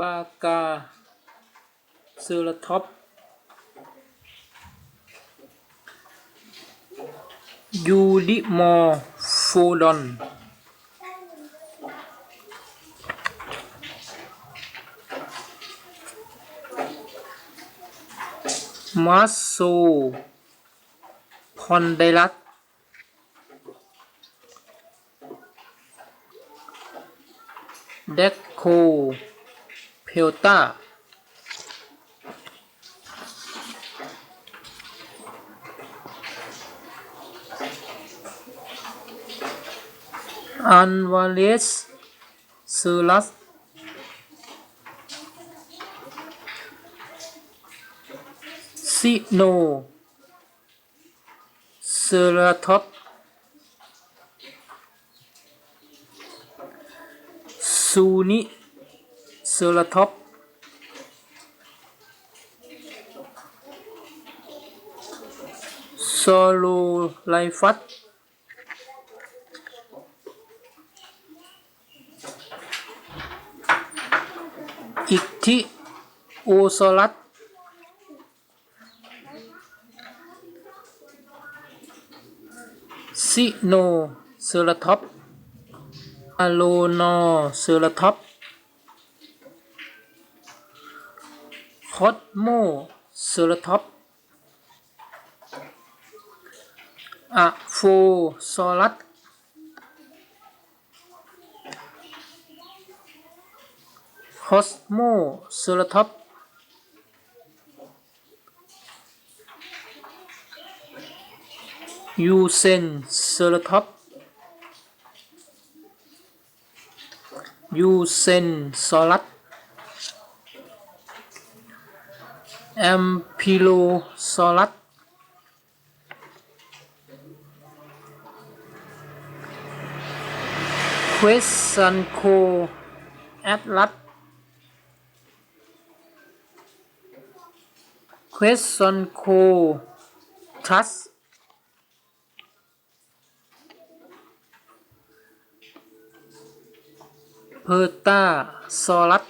บากาเซอร์ท็อปยูดิมอร์โฟดอนมาโซคอนไดรัสเด็กโค เพลตาอันวาเลสเซอรัสซิโนเซราท็อปซูนิ เซราท็อปโซโลไลฟัสอิกทิโอโซลัสซิโนเซอร์ท็อปอโลนอเซอร์ท็อป คอสโมเซอร์ท็อปอะโฟซอรัสคอสโมเซอร์ท็อปยูเซนเซอร์ท็อปยูเซนซอรัส แอมพิโลซอรัสเควสซันโคแอตลัสเควสซันโคทัสเพอร์ตาซอรัส